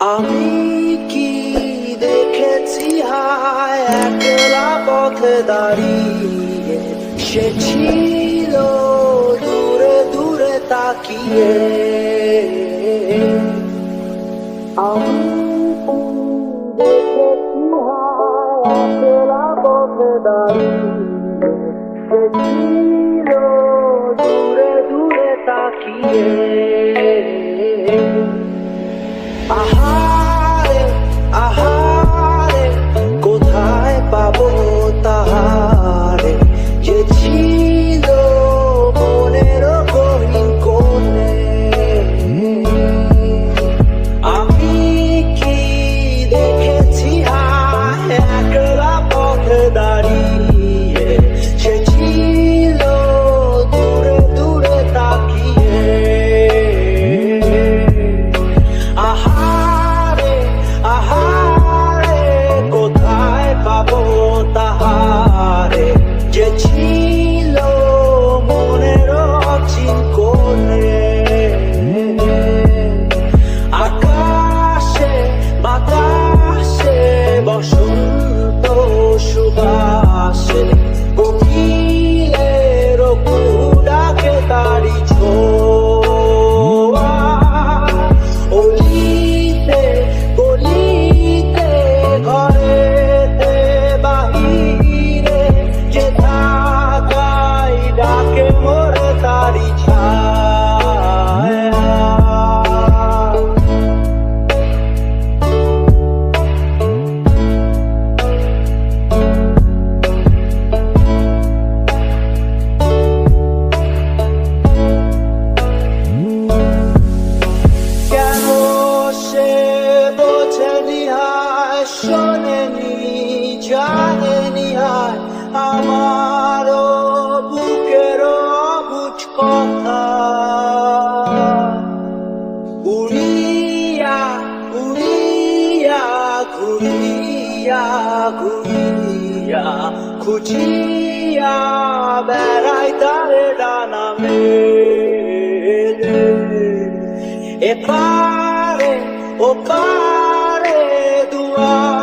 আমি কি দেখেছি হায় একলা পথে দাঁড়িয়ে? সে ছিল দূরে দূরে তাকিয়ে। আমি দেখেছি হায় একলা পথে দাঁড়িয়ে। সে ছিল দূরে দূরে তাকিয়ে। My heart. আমারও বুকের বুঝ কথা। উড়িয়া উড়িয়া, ঘুরিয়া ঘুরিয়া, খুঁজিয়া বেড়াই তারে ডানা মেলে। এপারে, ওপারে, দুয়ারে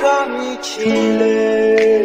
camicile